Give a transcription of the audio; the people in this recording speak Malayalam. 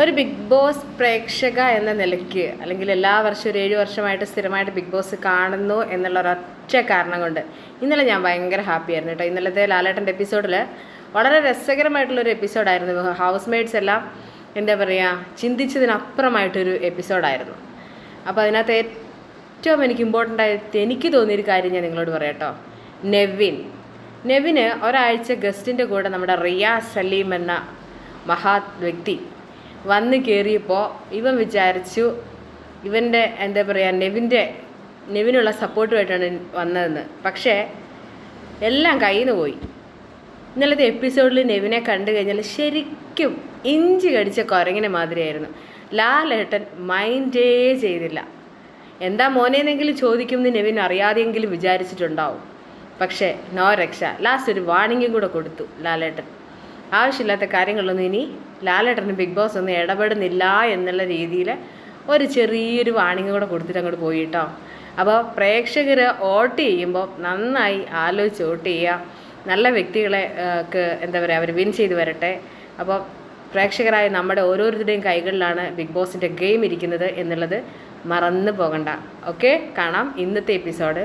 ഒരു ബിഗ് ബോസ് പ്രേക്ഷക എന്ന നിലയ്ക്ക് അല്ലെങ്കിൽ എല്ലാ വർഷവും ഒരു ഏഴ് വർഷമായിട്ട് സ്ഥിരമായിട്ട് ബിഗ് ബോസ് കാണുന്നു എന്നുള്ള ഒരൊറ്റ കാരണം കൊണ്ട് ഇന്നലെ ഞാൻ ഭയങ്കര ഹാപ്പി ആയിരുന്നു കേട്ടോ. ഇന്നലത്തെ ലാലേട്ടന്റെ എപ്പിസോഡിൽ വളരെ രസകരമായിട്ടുള്ളൊരു എപ്പിസോഡായിരുന്നു ഹൗസ് മെയ്ഡ്സ് എല്ലാം എന്താ പറയുക ചിന്തിച്ചതിനപ്പുറമായിട്ടൊരു എപ്പിസോഡായിരുന്നു അപ്പോൾ അതിനകത്ത് ഏറ്റവും എനിക്ക് ഇമ്പോർട്ടന്റ് ആയിട്ട് എനിക്ക് തോന്നിയൊരു കാര്യം ഞാൻ നിങ്ങളോട് പറയാം നെവിൻ. നെവിന് ഒരാഴ്ച ഗസ്റ്റിന്റെ കൂടെ നമ്മുടെ റിയ സലീം എന്ന മഹാ വ്യക്തി വന്ന് കയറിയപ്പോൾ ഇവൻ വിചാരിച്ചു ഇവന്റെ എന്താ പറയുക നെവിന്റെ നെവിനുള്ള സപ്പോർട്ടുമായിട്ടാണ് വന്നതെന്ന്. പക്ഷേ എല്ലാം കയ്യിൽ നിന്ന് പോയി. ഇന്നലത്തെ എപ്പിസോഡിൽ നെവിനെ കണ്ടു കഴിഞ്ഞാൽ ശരിക്കും ഇഞ്ചി കടിച്ച കുരങ്ങിനെ മാതിരിയായിരുന്നു. ലാലേട്ടൻ മൈൻഡേ ചെയ്തില്ല. എന്താ മോനേന്നെങ്കിലും ചോദിക്കുമെന്ന് നെവിൻ അറിയാതെയെങ്കിലും വിചാരിച്ചിട്ടുണ്ടാവും. പക്ഷേ നോ രക്ഷ. ലാസ്റ്റ് ഒരു വാണിംഗും കൂടെ കൊടുത്തു ലാലേട്ടൻ. ആവശ്യമില്ലാത്ത കാര്യങ്ങളൊന്നും ഇനി ലാലേട്ടന് ബിഗ് ബോസ് ഒന്നും ഇടപെടുന്നില്ല എന്നുള്ള രീതിയിൽ ഒരു ചെറിയൊരു വാണിംഗ് കൂടെ കൊടുത്തിട്ട് അങ്ങോട്ട് പോയി കേട്ടോ. അപ്പോൾ പ്രേക്ഷകർ വോട്ട് ചെയ്യുമ്പോൾ നന്നായി ആലോചിച്ച് വോട്ട് ചെയ്യുക. നല്ല വ്യക്തികളെ എന്താ പറയുക അവർ വിൻ ചെയ്ത് വരട്ടെ. അപ്പോൾ പ്രേക്ഷകരായ നമ്മുടെ ഓരോരുത്തരുടെയും കൈകളിലാണ് ബിഗ് ബോസിന്റെ ഗെയിം ഇരിക്കുന്നത് എന്നുള്ളത് മറന്നു പോകണ്ട. ഓക്കെ? കാണാം ഇന്നത്തെ എപ്പിസോഡ്.